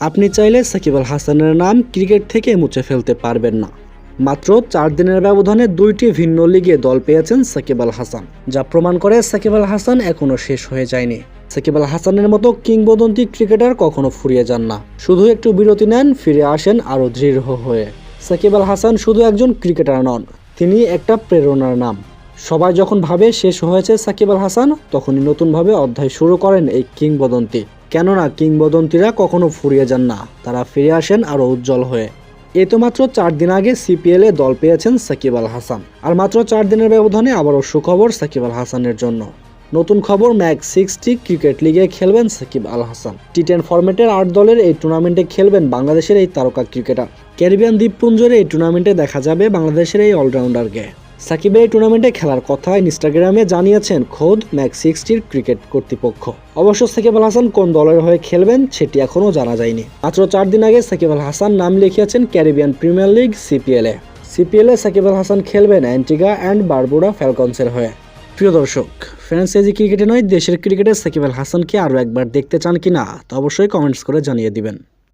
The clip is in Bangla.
আপনি চাইলে সাকিব আল হাসানের নাম ক্রিকেট থেকে মুছে ফেলতে পারবেন না। মাত্র চার দিনের ব্যবধানে দুইটি ভিন্ন লিগে দল পেয়েছেন সাকিব আল হাসান, যা প্রমাণ করে সাকিব আল হাসান এখনও শেষ হয়ে যায়নি। সাকিব আল হাসানের মতো কিংবদন্তি ক্রিকেটার কখনো ফুরিয়ে যান না। শুধু একটু বিরতি নেন, ফিরে আসেন আরও দৃঢ় হয়ে। সাকিব আল হাসান শুধু একজন ক্রিকেটার নন, তিনি একটা প্রেরণার নাম। সবাই যখন ভাবে শেষ হয়েছে সাকিব আল হাসান, তখনই নতুনভাবে অধ্যায় শুরু করেন এই কিংবদন্তি। কেননা কিংবদন্তিরা কখনো ফুরিয়ে যান না। তারা ফিরে আসেন আরও উজ্জ্বল হয়ে। এ তো মাত্র চার দিন আগে সিপিএল দল পেয়েছেন সাকিব আল হাসান। আর মাত্র চার দিনের ব্যবধানে আবারও সুখবর সাকিব আল হাসানের জন্য। নতুন খবর ম্যাক সিক্সটি ক্রিকেট লিগে খেলবেন সাকিব আল হাসান। টি টেন ফরম্যাটের আট দলের এই টুর্নামেন্টে খেলবেন বাংলাদেশের এই তারকা ক্রিকেটার। ক্যারিবিয়ান দ্বীপপুঞ্জের এই টুর্নামেন্টে দেখা যাবে বাংলাদেশের এই অলরাউন্ডারকে। সাকিবের এই টুর্নামেন্টে খেলার কথা ইনস্টাগ্রামে জানিয়েছেন, খোদ ম্যাক সিক্সটির ক্রিকেট কর্তৃপক্ষ। অবশ্য সাকিব আল হাসান কোন দলের হয়ে খেলবেন সেটি এখনও জানা যায়নি। মাত্র চার দিন আগে সাকিব আল হাসান নাম লিখিয়েছেন ক্যারিবিয়ান প্রিমিয়ার লিগ সিপিএলে। সিপিএলে সাকিব আল হাসান খেলবেন অ্যান্টিগা অ্যান্ড বারবুডা ফ্যালকনসের হয়ে। প্রিয় দর্শক ফ্রান্সাইজি ক্রিকেটে নয়, দেশের ক্রিকেটে সাকিব আল হাসানকে আরও একবার দেখতে চান কিনা তা অবশ্যই কমেন্টস করে জানিয়ে দিবেন।